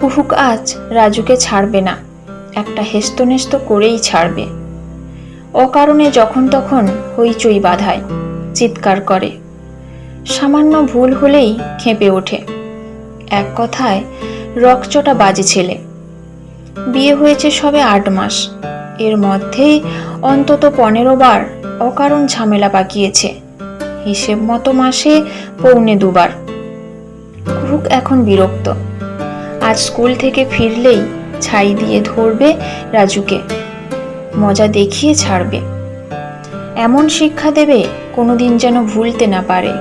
কুহুক আজ রাজুকে ছাড়বে না, একটা হেস্তনেস্ত করেই ছাড়বে। অকারণে যখন তখন হইচই বাধায়, চিৎকার করে। সামান্য ভুল হলেই খেপে ওঠে। এক কথায়, রকচটা বাজে ছেলে। বিয়ে হয়েছে সবে আট মাস। এর মধ্যেই অন্তত পনেরো বার অকারণ ঝামেলা পাকিয়েছে। হিসেব মতো মাসে পৌনে দুবার। কুহুক এখন বিরক্ত। আজ স্কুল থেকে ফিরলেই ছাই দিয়ে ধরবে রাজুকে। মজা দেখিয়ে ছাড়বে। এমন শিক্ষা দেবে কোনোদিন যেন ভুলতে না পারে।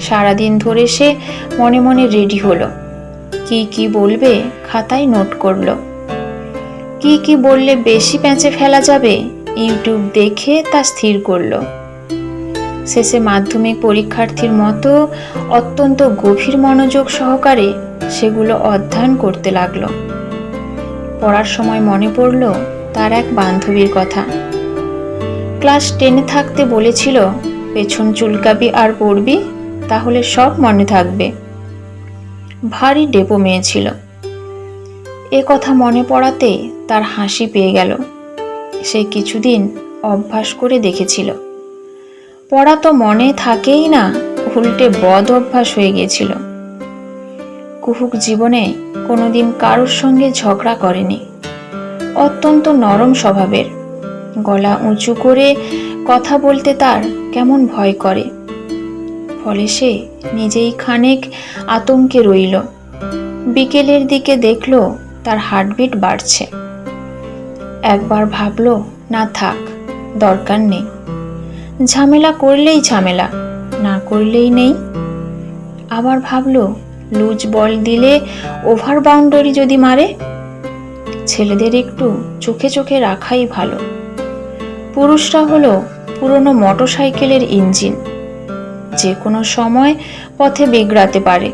সারাদিন ধরে সে মনে মনে রেডি হলো। কি কি বলবে খাতায় নোট করল। কি কি বললে বেশি প্যাঁচে ফেলা যাবে ইউটিউব দেখে তা স্থির করল। শেষে মাধ্যমিক পরীক্ষার্থীর মতো অত্যন্ত গভীর মনোযোগ সহকারে সেগুলো অধ্যয়ন করতে লাগল। পড়ার সময় মনে পড়ল, তার এক বান্ধবীর কথা। ক্লাস টেনে থাকতে বলেছিল, পেছন চুলকাবি আর পড়বি, তাহলে সব মনে থাকবে। ভারী ডেপো মেয়ে ছিল। এ কথা মনে পড়াতে তার হাসি পেয়ে গেল। সে কিছুদিন অভ্যাস করে দেখেছিল। পড়া তো মনে থাকেই না, উল্টে বদ অভ্যাস হয়ে গিয়েছিল কুহুক জীবনে কোনোদিন কারোর সঙ্গে ঝগড়া করেনি। অত্যন্ত নরম স্বভাবের। গলা উঁচু করে কথা বলতে তার কেমন ভয় করে। ফলে সে নিজেই খানিক আতঙ্কে রইল। বিকেলের দিকে দেখল তার হার্টবিট বাড়ছে। একবার ভাবল, না থাক, দরকার নেই। ঝামেলা করলেই ঝামেলা, না করলেই নেই। আবার ভাবলো, লুজ বল দিলে ওভার বাউন্ডারি যদি মারে, ছেলেদের একটু চোখে চোখে রাখাই ভালো। পুরুষরা হলো পুরনো মোটরসাইকেলের ইঞ্জিন যে কোনো সময় পথে বিগড়াতে পারে।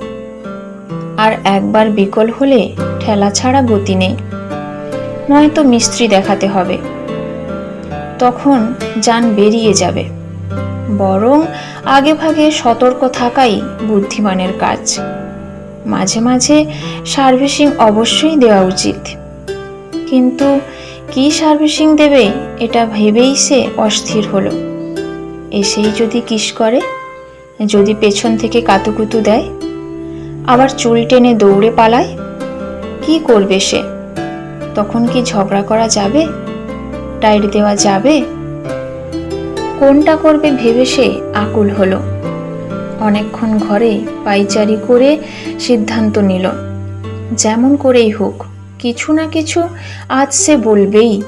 আর একবার বিকল হলে ঠেলা ছাড়া গতি নেই। নয়তো মিস্ত্রি দেখাতে হবে। তখন যান বেরিয়ে যাবে। বরং আগে ভাগে সতর্ক থাকাই বুদ্ধিমানের কাজ। মাঝে মাঝে সার্ভিসিং অবশ্যই দেওয়া উচিত। কিন্তু কি সার্ভিসিং দেবে এটা ভেবেই সে অস্থির হলো। এসেই যদি কিস করে, যদি পেছন থেকে কাতুকুতু দেয়, আবার চুল টেনে দৌড়ে পালায়, কি করবে সে? তখন কি ঝগড়া করা যাবে? টাইট দেওয়া যাবে? কোনটা করবে ভেবে সে আকুল হলো। অনেকক্ষণ ঘরে পাইচারি করে সিদ্ধান্ত নিল, যেমন করেই হোক, কিছু না কিছু আজ সে বলবেই।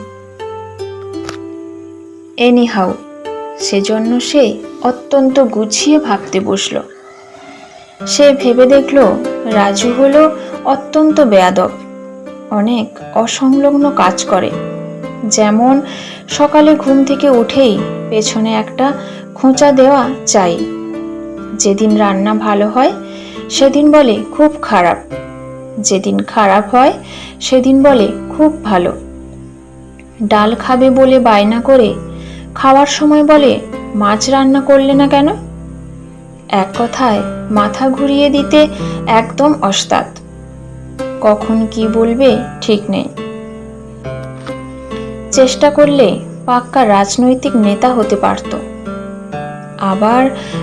এনি হাউ সেজন্য সে অত্যন্ত গুছিয়ে ভাবতে বসল। সে ভেবে দেখল, রাজু হলো অত্যন্ত বেয়াদব, অনেক অসংলগ্ন কাজ করে। যেমন সকালে ঘুম থেকে উঠেই পেছনে একটা খোঁচা দেওয়া চাই। যেদিন রান্না ভালো হয়, সেদিন বলে খুব খারাপ। যেদিন খারাপ হয়, সেদিন বলে খুব ভালো। ডাল খাবে বলে বায়না করে খাওয়ার সময় বলে, মাছ রান্না করলে না কেন? এক কথায় মাথা ঘুরিয়ে দিতে একদম অস্তাদ। কখন কি বলবে ঠিক নেই। চেষ্টা করলে পাক্কা রাজনৈতিক নেতা হতে পারত। আবার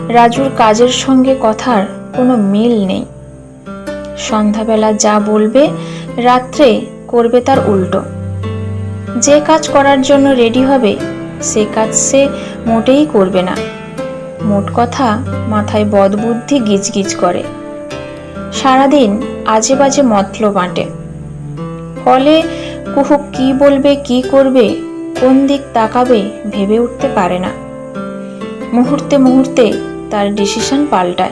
রাজুর কাজের সঙ্গে কথার কোনো মিল নেই। সন্ধ্যাবেলা যা বলবে, রাত্রে করবে তার উল্টো। যে কাজ করার জন্য রেডি হবে, সে কাজ সে মোটেই করবে না। মোট কথা, মাথায় বদবুদ্ধি গিজগিজ করে। সারাদিন আজে বাজে মতল বাঁটে ফলে কুহুক কি বলবে, কি করবে, কোন দিক তাকাবে ভেবে উঠতে পারে না। মুহূর্তে মুহূর্তে তার ডিসিশন পাল্টায়।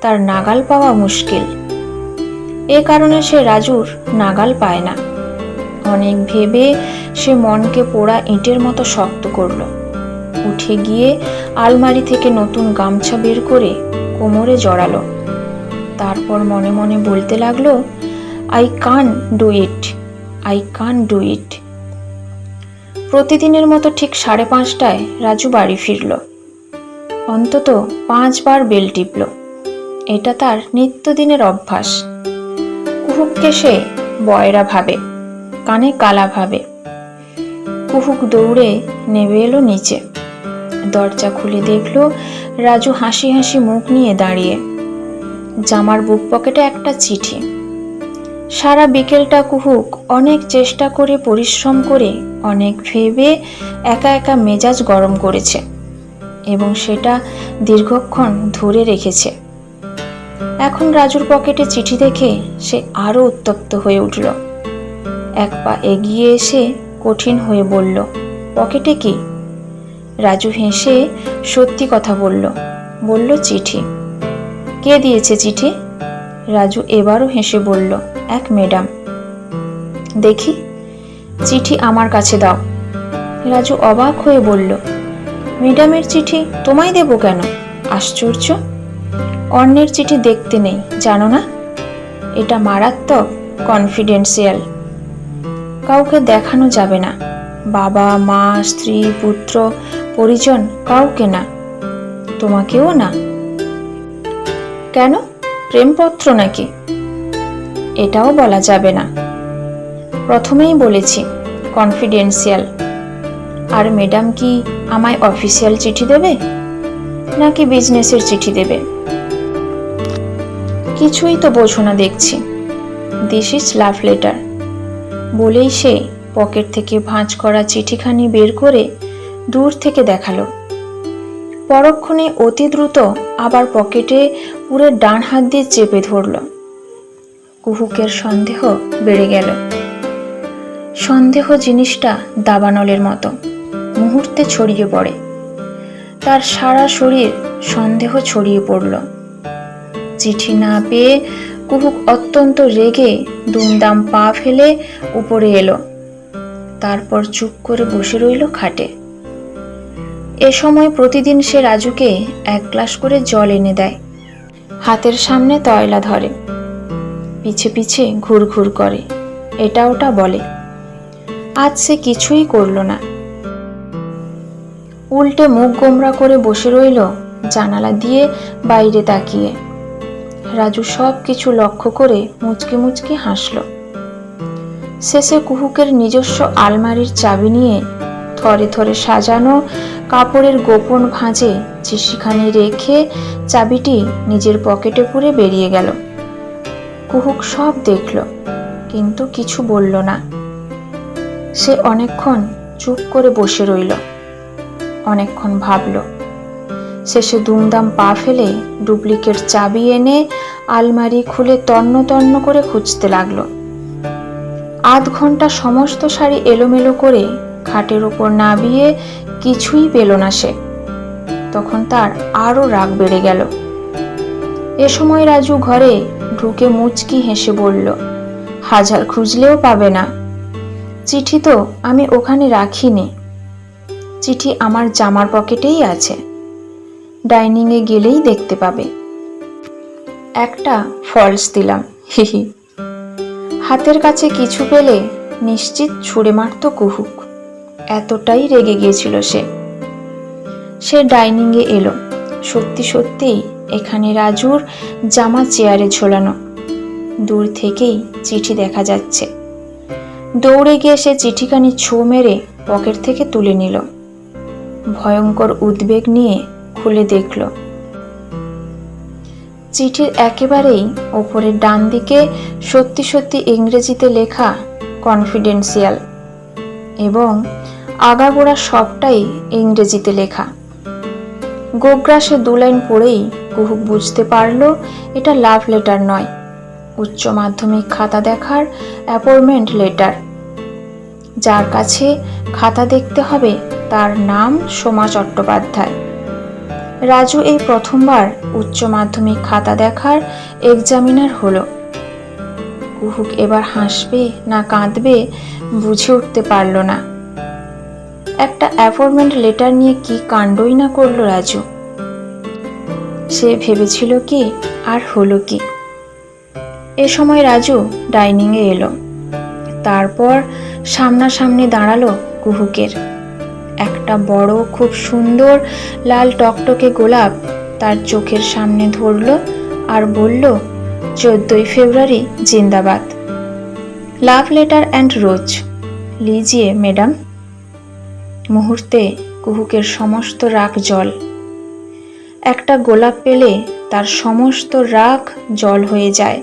তার নাগাল পাওয়া মুশকিল। এ কারণে সে রাজুর নাগাল পায় না। অনেক ভেবে সে মনকে পোড়া ইঁটের মতো শক্ত করল। উঠে গিয়ে আলমারি থেকে নতুন গামছা বের করে কোমরে জড়ালো। তারপর মনে মনে বলতে লাগল I can do it I can do it প্রতিদিনের মতো ঠিক সাড়ে পাঁচটায় রাজু বাড়ি ফিরল। অন্তত পাঁচবার বেল টিপল। এটা তার নিত্যদিনের অভ্যাস। কুহুককে সে বয়রা ভাবে, কানে কালা ভাবে। কুহুক দৌড়ে নেমে এলো নিচে। দরজা খুলে দেখল রাজু হাসি হাসি মুখ নিয়ে দাঁড়িয়ে। জামার বুক পকেটে একটা চিঠি। সারা বিকেলটা কুহুক, অনেক চেষ্টা করে, পরিশ্রম করে, অনেক ভেবে একা একা মেজাজ গরম করেছে এবং সেটা দীর্ঘক্ষণ ধরে রেখেছে। এখন রাজুর পকেটে চিঠি দেখে সে আরও উত্তপ্ত হয়ে উঠল। এক পা এগিয়ে এসে কঠিন হয়ে বলল, পকেটে কি? রাজু হেসে সত্যি কথা বলল বলল, চিঠি। কে দিয়েছে চিঠি? রাজু এবারও হেসে বলল এক ম্যাডাম। দেখি, চিঠি আমার কাছে দাও। রাজু অবাক হয়ে বলল, ম্যাডামের চিঠি তোমায় দেবো কেন? আশ্চর্য। অন্যের চিঠি দেখতে নেই, জানো না? এটা মারাত্মক কনফিডেন্সিয়াল কাউকে দেখানো যাবে না। বাবা, মা, স্ত্রী, পুত্র, পরিজন কাউকে না। তোমাকেও না। কেন? প্রেমপত্র নাকি? এটাও বলা যাবে না। প্রথমেই বলেছি কনফিডেন্সিয়াল আর ম্যাডাম কি আমায় অফিসিয়াল চিঠি দেবে? নাকি বিজনেসের চিঠি দেবে? কিছুই তো বোঝো না দেখছি। দিস ইজ লাভ লেটার বলেই সে পকেট থেকে ভাঁজ করা চিঠিখানি বের করে দূর থেকে দেখাল। পরক্ষণে অতি দ্রুত আবার পকেটে পুরো ডান হাত দিয়ে চেপে ধরল। কুহুকের সন্দেহ বেড়ে গেল। সন্দেহ জিনিসটা দাবানলের মতো। মুহূর্তে ছড়িয়ে পড়ে। তার সারা শরীর সন্দেহ ছড়িয়ে পড়ল। চিঠি না পেয়ে কুহুক অত্যন্ত রেগে দুমদাম পা ফেলে উপরে এলো। তারপর চুপ করে বসে রইল খাটে। এ সময় প্রতিদিন সে রাজুকে এক গ্লাস করে জল এনে দেয়। হাতের সামনে তয়লা ধরে। পিছে পিছে ঘুর ঘুর করে। এটা ওটা বলে। আজ সে কিছুই করল না। উল্টে মুখ গোমরা করে বসে রইল জানালা দিয়ে বাইরে তাকিয়ে। রাজু সব কিছু লক্ষ্য করে মুচকি মুচকি হাসল। শেষে কুহুকের নিজস্ব আলমারির চাবি নিয়ে থরে থরে সাজানো কাপড়ের গোপন ভাঁজে চিঠিখানি রেখে চাবিটি নিজের পকেটে পুরে বেরিয়ে গেল। কুহুক সব দেখল, কিন্তু কিছু বলল না। সে অনেকক্ষণ চুপ করে বসে রইল। অনেকক্ষণ ভাবল, শেষে দুমদাম পা ফেলে ডুপ্লিকেট চাবি এনে আলমারি খুলে তন্ন তন্ন করে খুঁজতে লাগল। আধ ঘণ্টা সমস্ত শাড়ি এলোমেলো করে খাটের ওপর নাবিয়ে কিছুই পেল না সে। তখন তার আরও রাগ বেড়ে গেল। এ সময় রাজু ঘরে ঢুকে মুচকি হেসে বলল, হাজার খুঁজলেও পাবে না। চিঠি তো আমি ওখানে রাখিনি। চিঠি আমার জামার পকেটেই আছে। ডাইনিংয়ে গেলেই দেখতে পাবে। একটা ফলস দিলাম হিহি হাতের কাছে কিছু পেলে নিশ্চিত ছুঁড়ে মারত কুহুক। এতটাই রেগে গিয়েছিল সে। সে ডাইনিংয়ে এলো। সত্যি সত্যিই এখানে রাজুর জামা চেয়ারে ঝোলানো। দূর থেকেই চিঠি দেখা যাচ্ছে। দৌড়ে গিয়ে সে চিঠিখানি ছো মেরে পকেট থেকে তুলে নিল। ভয়ঙ্কর উদ্বেগ নিয়ে খুলে দেখল। চিঠির একেবারেই ওপরের ডান দিকে সত্যি সত্যি ইংরেজিতে লেখা কনফিডেন্সিয়াল এবং আগাগোড়া সবটাই ইংরেজিতে লেখা। গোগ্রাসে দু লাইন পড়েই কুহুক বুঝতে পারল, এটা লাভ লেটার নয়। উচ্চ মাধ্যমিক খাতা দেখার অ্যাপয়েন্টমেন্ট লেটার যার কাছে খাতা দেখতে হবে, তার নাম সোমা চট্টোপাধ্যায়। রাজু এই প্রথমবার উচ্চ মাধ্যমিক খাতা দেখার এক্সামিনার হলো। কুহুক এবার হাসবে না কাঁদবে, বুঝে উঠতে পারল না। একটা অ্যাপয়েন্টমেন্ট লেটার নিয়ে কি কাণ্ডই না করল রাজু? সে ভেবেছিল কি আর হলো কি? এ সময় রাজু ডাইনিংয়ে এলো। তারপর সামনাসামনি দাঁড়াল কুহুকের। একটা বড়, খুব সুন্দর, লাল টকটকে গোলাপ তার চোখের সামনে ধরল আর বলল, চোদ্দই ফেব্রুয়ারি, জিন্দাবাদ। Love letter and rose. লিজিয়ে, madam. মুহূর্তে কুহুকের সমস্ত রাগ জল। একটা গোলাপ পেলে তার সমস্ত রাগ জল হয়ে যায়।